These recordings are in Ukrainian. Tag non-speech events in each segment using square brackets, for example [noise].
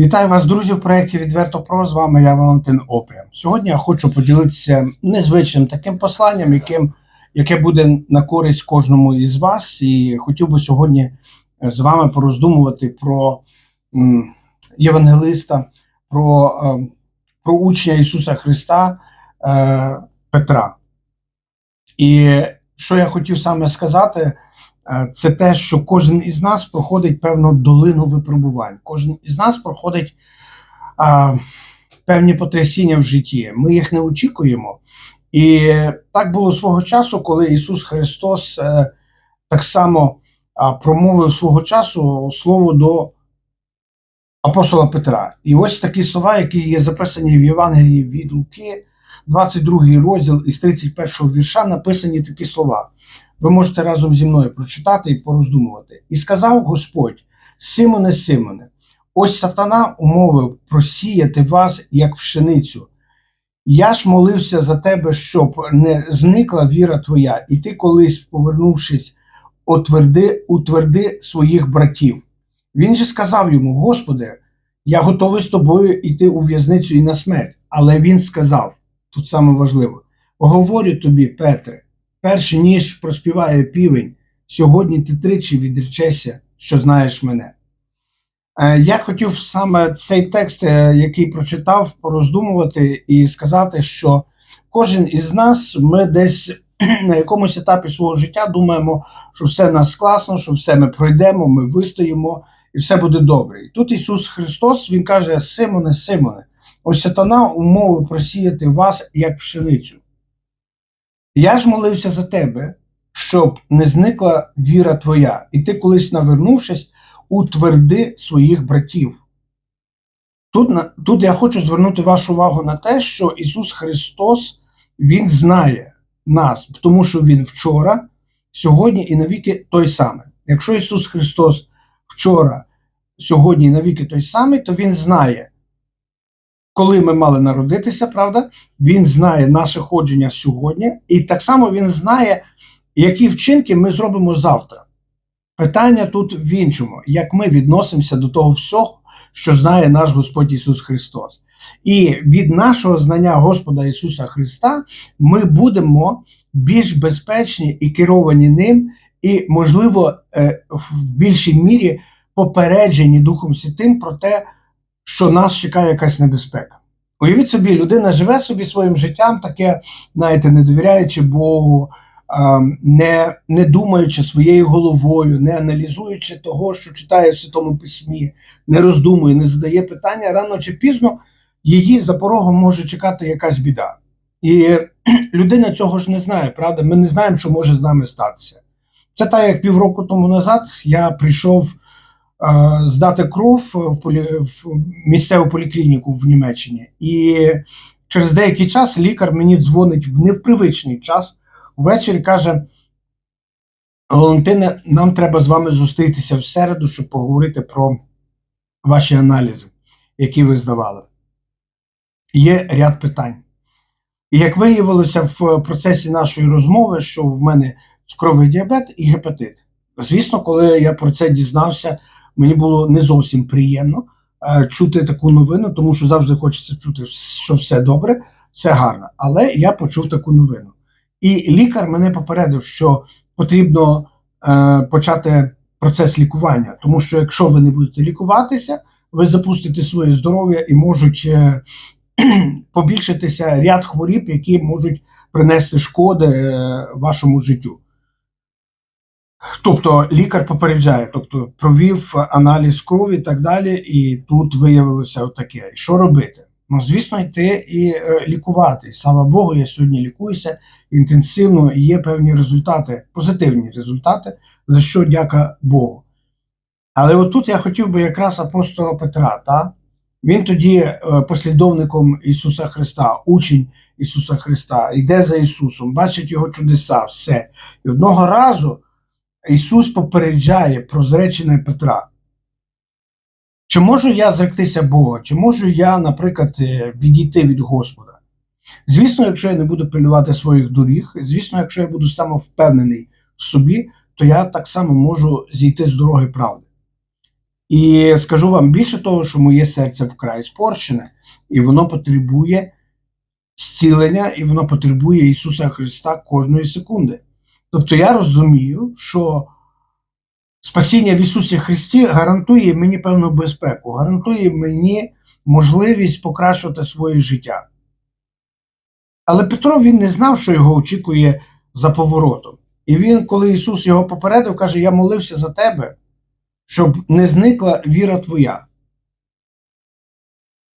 Вітаю вас, друзі, в проєкті Відверто Про. З вами я Валентин Опрям. Сьогодні я хочу поділитися незвичним таким посланням, яким, яке буде на користь кожному із вас. І хотів би сьогодні е, з вами пороздумувати про м, євангелиста, про, е, про учня Ісуса Христа е, Петра. І що я хотів саме сказати, це те, що кожен із нас проходить певну долину випробувань. Кожен із нас проходить а, певні потрясіння в житті. Ми їх не очікуємо. І так було свого часу, коли Ісус Христос е, так само а, промовив свого часу слово до апостола Петра. І ось такі слова, які є записані в Євангелії від Луки, 22 розділ із 31 вірша, написані такі слова. Ви можете разом зі мною прочитати і пороздумувати. І сказав Господь: Симоне, Симоне, ось сатана умовив просіяти вас, як пшеницю. Я ж молився за тебе, щоб не зникла віра твоя, і ти колись, повернувшись, отверди, утверди своїх братів. Він же сказав йому: Господи, я готовий з тобою йти у в'язницю і на смерть. Але він сказав: тут саме важливо: говорю тобі, Петре, перш ніж проспіває півень, сьогодні ти тричі відречешся, що знаєш мене. Е, Я хотів саме цей текст, е, який прочитав, пороздумувати і сказати, що кожен із нас, ми десь [clears throat] на якомусь етапі свого життя думаємо, що все нас класно, що все ми пройдемо, ми вистоїмо і все буде добре. І тут Ісус Христос Він каже: Симоне, Симоне, ось сатана умовив просіяти вас як пшеницю. Я ж молився за тебе, щоб не зникла віра твоя, і ти колись навернувшись, утверди своїх братів. Тут, тут я хочу звернути вашу увагу на те, що Ісус Христос Він знає нас, тому що Він вчора, сьогодні і навіки той самий. Якщо Ісус Христос вчора, сьогодні і навіки той самий, то Він знає, коли ми мали народитися, правда? Він знає наше ходження сьогодні, і так само Він знає, які вчинки ми зробимо завтра. Питання тут в іншому, як ми відносимося до того всього, що знає наш Господь Ісус Христос. І від нашого знання Господа Ісуса Христа ми будемо більш безпечні і керовані ним, і, можливо, е, в більшій мірі попереджені Духом Святим про те, що нас чекає якась небезпека. Уявіть собі, людина живе собі своїм життям, таке, знаєте, не довіряючи Богу, не, не думаючи своєю головою, не аналізуючи того, що читає в Святому Письмі, не роздумує, не задає питання, рано чи пізно її за порогом може чекати якась біда. І [clears throat] людина цього ж не знає, правда? Ми не знаємо, що може з нами статися. Це так, як півроку тому назад я прийшов здати кров в, полі... в місцеву поліклініку в Німеччині. І через деякий час лікар мені дзвонить в невпривичний час. Ввечері каже: Валентине, нам треба з вами зустрітися в середу, щоб поговорити про ваші аналізи, які ви здавали. Є ряд питань. І як виявилося в процесі нашої розмови, що в мене цукровий діабет і гепатит. Звісно, коли я про це дізнався, мені було не зовсім приємно е, чути таку новину, тому що завжди хочеться чути, що все добре, все гарно. Але я почув таку новину. І лікар мене попередив, що потрібно е, почати процес лікування, тому що якщо ви не будете лікуватися, ви запустите своє здоров'я і можуть е, [clears throat] побільшитися ряд хворіб, які можуть принести шкоди вашому життю. Тобто лікар попереджає, тобто провів аналіз крові і так далі, і тут виявилося таке. Що робити? Ну, звісно, йти і е, лікувати. Слава Богу, я сьогодні лікуюся інтенсивно і є певні результати, позитивні результати, за що дяка Богу. Але отут я хотів би якраз апостола Петра, та? він тоді е, послідовником Ісуса Христа, учень Ісуса Христа, йде за Ісусом, бачить його чудеса, все. І одного разу Ісус попереджає про зречене Петра. Чи можу я зректися Бога? Чи можу я, наприклад, е, відійти від Господа? Звісно, якщо я не буду пильнувати своїх доріг, звісно, якщо я буду самовпевнений в собі, то я так само можу зійти з дороги правди. І скажу вам більше того, що моє серце вкрай спорщене, і воно потребує зцілення, і воно потребує Ісуса Христа кожної секунди. Тобто я розумію, що спасіння в Ісусі Христі гарантує мені певну безпеку, гарантує мені можливість покращувати своє життя. Але Петро він не знав, що його очікує за поворотом. І він, коли Ісус його попередив, каже: Я молився за тебе, щоб не зникла віра твоя.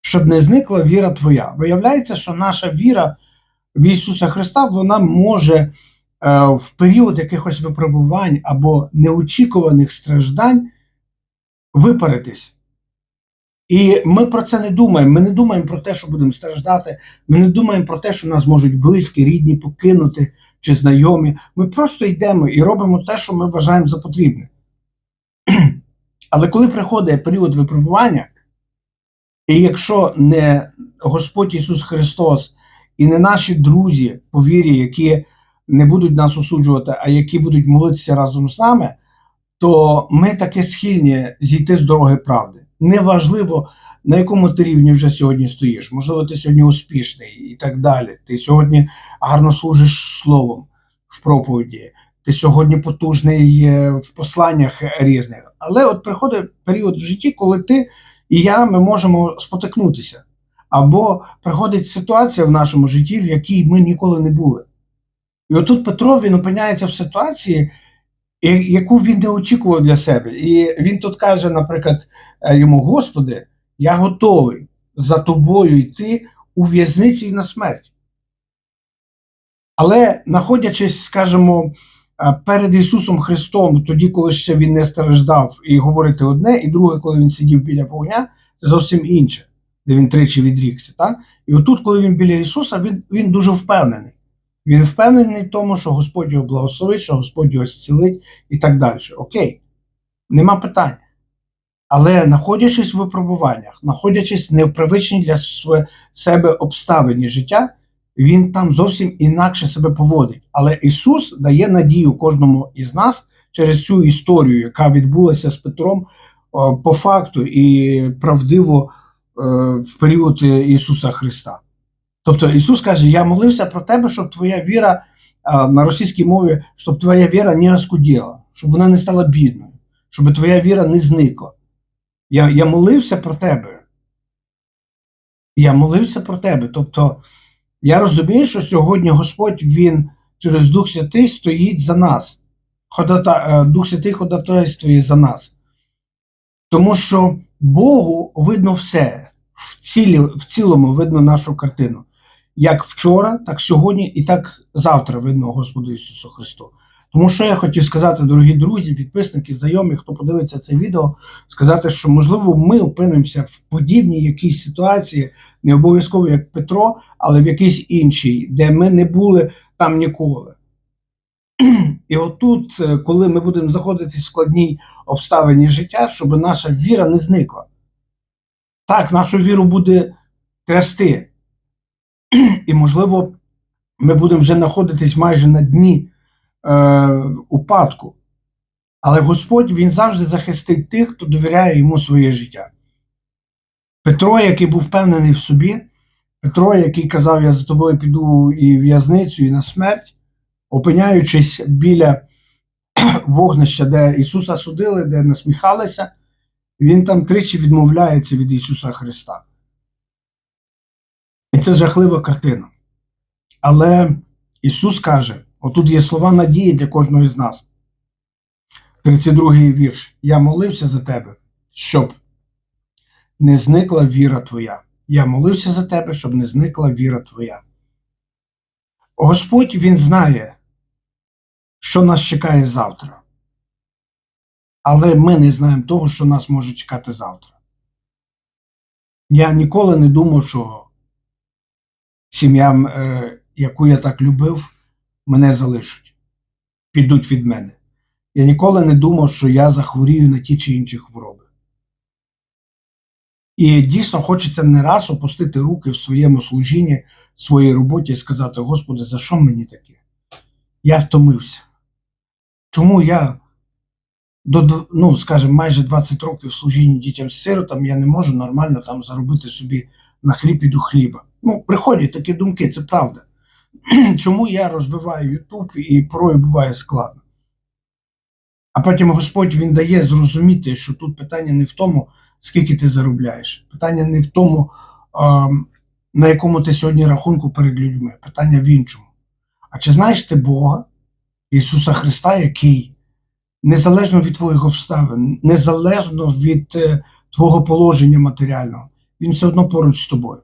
Щоб не зникла віра твоя. Виявляється, що наша віра в Ісуса Христа вона може в період якихось випробувань або неочікуваних страждань випаритись. І ми про це не думаємо. Ми не думаємо про те, що будемо страждати. Ми не думаємо про те, що нас можуть близькі, рідні покинути чи знайомі. Ми просто йдемо і робимо те, що ми вважаємо за потрібне. [clears throat] Але коли приходить період випробування, і якщо не Господь Ісус Христос і не наші друзі по вірі, які не будуть нас осуджувати, а які будуть молитися разом з нами, то ми таки схильні зійти з дороги правди. Неважливо, на якому ти рівні вже сьогодні стоїш. Можливо, ти сьогодні успішний і так далі. Ти сьогодні гарно служиш словом в проповіді, ти сьогодні потужний в посланнях різних. Але от приходить період в житті, коли ти і я ми можемо спотикнутися. Або приходить ситуація в нашому житті, в якій ми ніколи не були. І отут Петро він опиняється в ситуації, яку він не очікував для себе. І він тут каже, наприклад, е, йому: Господи, я готовий за тобою йти у в'язниці і на смерть. Але, знаходячись, скажімо, е, перед Ісусом Христом, тоді, коли ще він не страждав, і говорити одне, і друге, коли він сидів біля вогня, це зовсім інше, де він тричі відрікся. Так? І отут, коли він біля Ісуса, він, він дуже впевнений. Він впевнений в тому, що Господь його благословить, що Господь його зцілить і так далі. Окей, нема питань. Але знаходячись в випробуваннях, знаходячись не в непривичній для себе обставині життя, він там зовсім інакше себе поводить. Але Ісус дає надію кожному із нас через цю історію, яка відбулася з Петром по факту і правдиво е, в період Ісуса Христа. Тобто Ісус каже: Я молився про тебе, щоб твоя віра на російській мові, щоб твоя віра не оскуділа, щоб вона не стала бідною, щоб твоя віра не зникла. Я, я молився про тебе. Я молився про тебе. Тобто, я розумію, що сьогодні Господь Він через Дух Святий стоїть за нас. Ходата, е, Дух Святий ходатайствує за нас. Тому що Богу видно все. В, цілі, в цілому видно нашу картину. Як вчора, так сьогодні і так завтра видно Господу Ісусу Христу. Тому що я хотів сказати, дорогі друзі, підписники, знайомі, хто подивиться це відео, сказати, що можливо ми опинимося в подібній якійсь ситуації, не обов'язково як Петро, але в якійсь іншій, де ми не були там ніколи. [clears throat] І отут, е, коли ми будемо заходити в складній обставині життя, щоб наша віра не зникла. Так, нашу віру буде трясти. І, можливо, ми будемо вже знаходитись майже на дні е, упадку. Але Господь Він завжди захистить тих, хто довіряє йому своє життя. Петро, який був впевнений в собі, Петро, який казав, я за тобою піду і в в'язницю, і на смерть, опиняючись біля [clears throat] вогнища, де Ісуса судили, де насміхалися, він там тричі відмовляється від Ісуса Христа. Це жахлива картина. Але Ісус каже: отут є слова надії для кожного з нас. 32-й вірш. Я молився за тебе, щоб не зникла віра твоя. Я молився за тебе, щоб не зникла віра твоя. Господь Він знає, що нас чекає завтра. Але ми не знаємо того, що нас може чекати завтра. Я ніколи не думав, що сім'я, е, яку я так любив, мене залишить, підуть від мене. Я ніколи не думав, що я захворію на ті чи інші хвороби. І дійсно хочеться не раз опустити руки в своєму служінні, в своїй роботі і сказати: Господи, за що мені таке? Я втомився. Чому я до ну, скажімо, майже 20 років служіння дітям з сиротам я не можу нормально там заробити собі на хліб і до хліба. Ну, приходять такі думки, це правда. [clears throat] Чому я розвиваю Ютуб і порою буває складно? А потім Господь він дає зрозуміти, що тут питання не в тому, скільки ти заробляєш. Питання не в тому, на якому ти сьогодні рахунку перед людьми. Питання в іншому. А чи знаєш ти Бога, Ісуса Христа, який незалежно від твоїх обставин, незалежно від е, твого положення матеріального, він все одно поруч з тобою.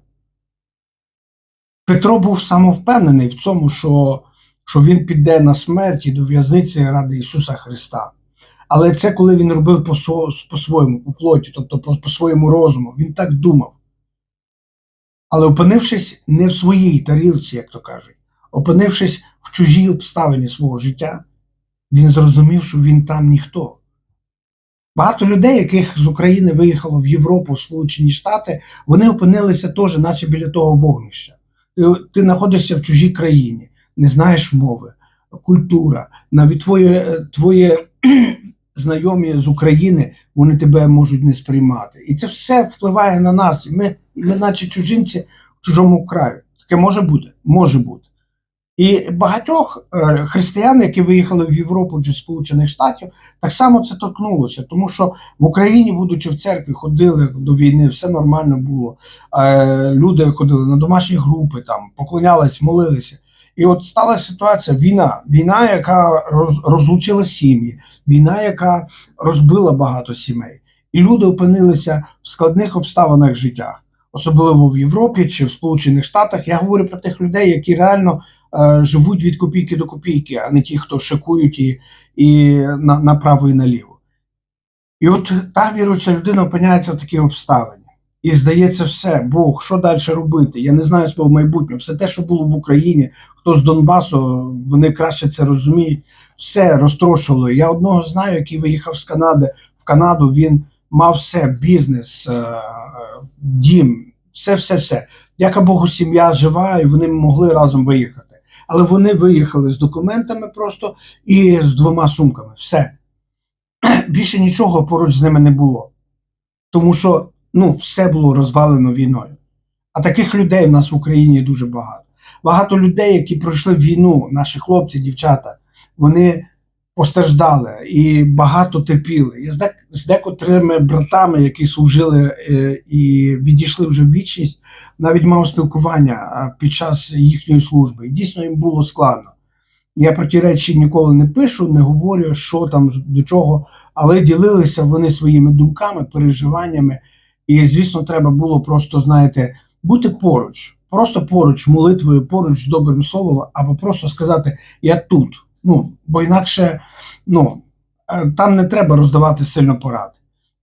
Петро був самовпевнений в цьому, що, що він піде на смерть і до в'язниці ради Ісуса Христа. Але це коли він робив по, своєму, по плоті, тобто по, по своєму розуму. Він так думав. Але опинившись не в своїй тарілці, як то кажуть, опинившись в чужій обставині свого життя, він зрозумів, що він там ніхто. Багато людей, яких з України виїхало в Європу, в Сполучені Штати, вони опинилися теж, наче біля того вогнища. Ти, знаходишся в чужій країні, не знаєш мови, культура, навіть твоє, твоє [clears throat] знайомі з України, вони тебе можуть не сприймати. І це все впливає на нас. Ми, ми наче чужинці в чужому краю. Таке може бути? Може бути. І багатьох е, християн, які виїхали в Європу чи Сполучених Штатів, так само це торкнулося, тому що в Україні, будучи в церкві, ходили до війни, все нормально було. Е, люди ходили на домашні групи, там поклонялись, молилися. І от сталася ситуація: війна, війна, яка розлучила сім'ї, війна, яка розбила багато сімей. І люди опинилися в складних обставинах життя, особливо в Європі чи в Сполучених Штатах. Я говорю про тих людей, які реально живуть від копійки до копійки, а не ті, хто шикують і, і на, направо і наліво. І от та віруюча людина опиняється в такій обставині. І здається, все, Бог, що далі робити? Я не знаю свого майбутнього. Все те, що було в Україні, хто з Донбасу, вони краще це розуміють. Все розтрошило. Я одного знаю, який виїхав з Канади в Канаду. Він мав все, бізнес, е, е, дім, все, все, все. Дяка Богу, сім'я жива, і вони могли разом виїхати. Але вони виїхали з документами просто і з двома сумками. Все. [clears throat] Більше нічого поруч з ними не було. Тому що ну, все було розвалено війною. А таких людей в нас в Україні дуже багато. Багато людей, які пройшли війну, наші хлопці, дівчата, вони постраждали і багато терпіли. Я з, декотрими братами, які служили е, і відійшли вже в вічність, навіть мав спілкування під час їхньої служби. І дійсно їм було складно. Я про ті речі ніколи не пишу, не говорю, що там до чого, але ділилися вони своїми думками, переживаннями. І, звісно, треба було просто, знаєте, бути поруч, просто поруч молитвою, поруч з добрим словом, або просто сказати Я тут. Ну, бо інакше ну, там не треба роздавати сильно порад.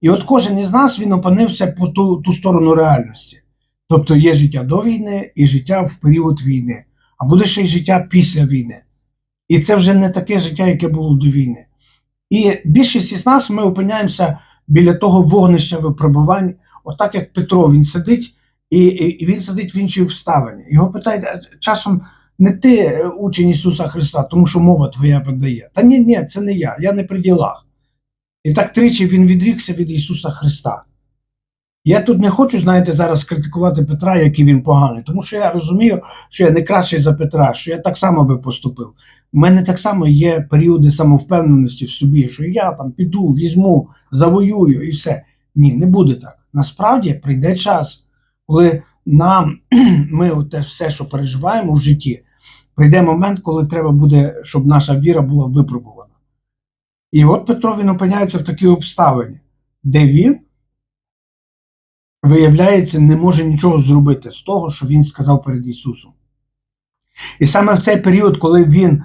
І от кожен із нас він опинився по ту, ту сторону реальності. Тобто є життя до війни і життя в період війни, а буде ще й життя після війни. І це вже не таке життя, яке було до війни. І більшість із нас ми опиняємося біля того вогнища випробувань, отак як Петро, він сидить, і, і, він сидить в іншій обставині. Його питають «А часом не ти е, учень Ісуса Христа, тому що мова твоя видає. Та ні, ні, це не я, я не при ділах. І так тричі він відрікся від Ісуса Христа. Я тут не хочу, знаєте, зараз критикувати Петра, який він поганий, тому що я розумію, що я не кращий за Петра, що я так само би поступив. У мене так само є періоди самовпевненості в собі, що я там піду, візьму, завоюю і все. Ні, не буде так. Насправді прийде час, коли нам [clears throat] ми те все, що переживаємо в житті, прийде момент, коли треба буде, щоб наша віра була випробувана. І от Петро він опиняється в такій обставині, де він, виявляється, не може нічого зробити з того, що він сказав перед Ісусом. І саме в цей період, коли він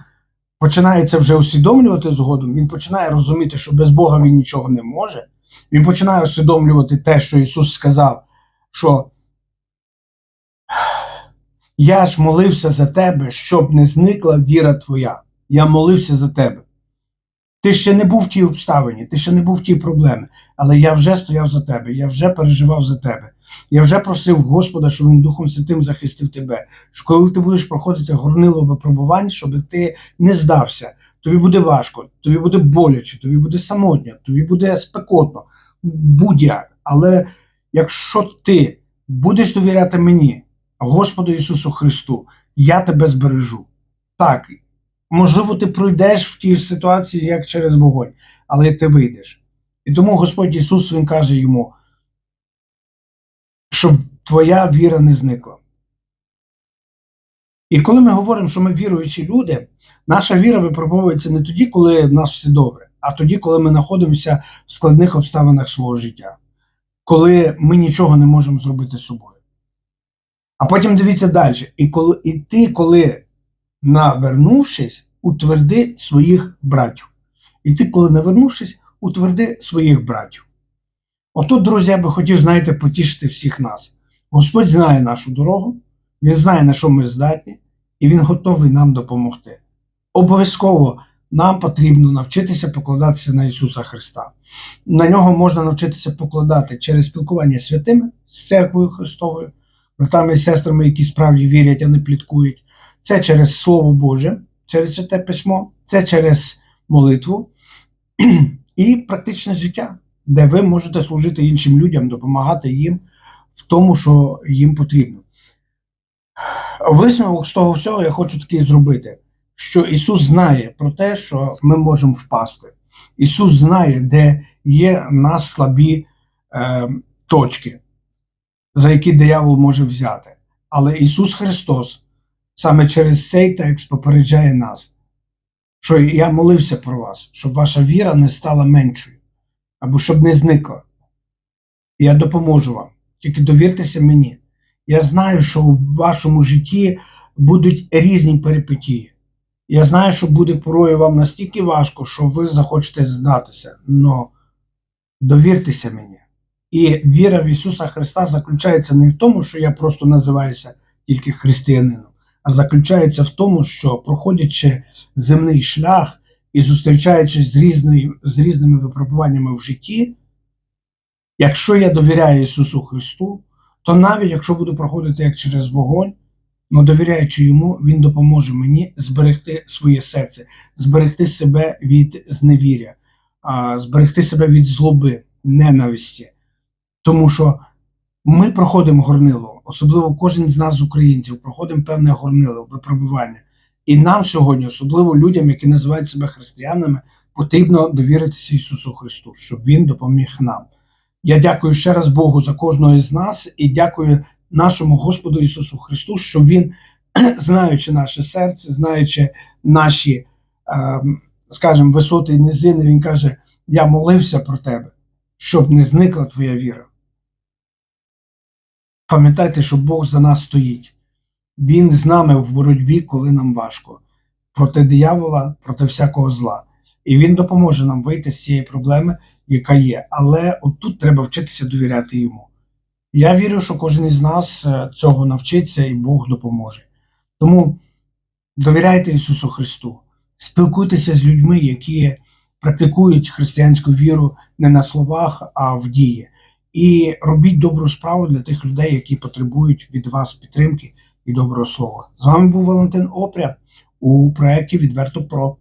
починає це вже усвідомлювати згодом, він починає розуміти, що без Бога він нічого не може. Він починає усвідомлювати те, що Ісус сказав, що я ж молився за тебе, щоб не зникла віра твоя. Я молився за тебе. Ти ще не був в тій обставині, ти ще не був в тій проблемі, але я вже стояв за тебе, я вже переживав за тебе. Я вже просив Господа, щоб він Духом Святим захистив тебе. Що коли ти будеш проходити горнило випробувань, щоб ти не здався, тобі буде важко, тобі буде боляче, тобі буде самотньо, тобі буде спекотно, будь-як. Але якщо ти будеш довіряти мені, Господу Ісусу Христу, я тебе збережу. Так, можливо, ти пройдеш в тій ситуації, як через вогонь, але ти вийдеш. І тому Господь Ісус Він каже йому, щоб твоя віра не зникла. І коли ми говоримо, що ми віруючі люди, наша віра випробовується не тоді, коли в нас все добре, а тоді, коли ми знаходимося в складних обставинах свого життя, коли ми нічого не можемо зробити собою. А потім дивіться далі. І, коли, і ти, коли навернувшись, утверди своїх братів. І ти, коли навернувшись, утверди своїх братів. Отут, друзі, я би хотів, знаєте, потішити всіх нас. Господь знає нашу дорогу, Він знає, на що ми здатні, і Він готовий нам допомогти. Обов'язково нам потрібно навчитися покладатися на Ісуса Христа. На нього можна навчитися покладати через спілкування з святими, з церквою Христовою, братами і сестрами, які справді вірять, а не пліткують. Це через Слово Боже, через святе письмо, це через молитву і практичне життя, де ви можете служити іншим людям, допомагати їм в тому, що їм потрібно. Висновок з того всього я хочу такий зробити, що Ісус знає про те, що ми можемо впасти. Ісус знає, де є нас слабі е, точки, за які диявол може взяти. Але Ісус Христос саме через цей текст попереджає нас, що я молився про вас, щоб ваша віра не стала меншою, або щоб не зникла. Я допоможу вам. Тільки довіртеся мені. Я знаю, що у вашому житті будуть різні перипетії. Я знаю, що буде порою вам настільки важко, що ви захочете здатися. Но довіртеся мені. І віра в Ісуса Христа заключається не в тому, що я просто називаюся тільки християнином, а заключається в тому, що проходячи земний шлях і зустрічаючись з, різної, з різними випробуваннями в житті, якщо я довіряю Ісусу Христу, то навіть якщо буду проходити як через вогонь, але довіряючи йому, він допоможе мені зберегти своє серце, зберегти себе від зневіря, зберегти себе від злоби, ненависті. Тому що ми проходимо горнило, особливо кожен з нас, з українців, проходимо певне горнило, випробування. І нам сьогодні, особливо людям, які називають себе християнами, потрібно довіритися Ісусу Христу, щоб Він допоміг нам. Я дякую ще раз Богу за кожного із нас і дякую нашому Господу Ісусу Христу, що Він, [clears throat] знаючи наше серце, знаючи наші, ем, скажімо, висоти і низини, Він каже: Я молився про тебе, щоб не зникла твоя віра. Пам'ятайте, що Бог за нас стоїть. Він з нами в боротьбі, коли нам важко, проти диявола, проти всякого зла. І він допоможе нам вийти з цієї проблеми, яка є. Але отут треба вчитися довіряти йому. Я вірю, що кожен із нас е, цього навчиться і Бог допоможе. Тому довіряйте Ісусу Христу, спілкуйтеся з людьми, які практикують християнську віру не на словах, а в дії. І робіть добру справу для тих людей, які потребують від вас підтримки і доброго слова. З вами був Валентин Опря у проєкті Відверто Про.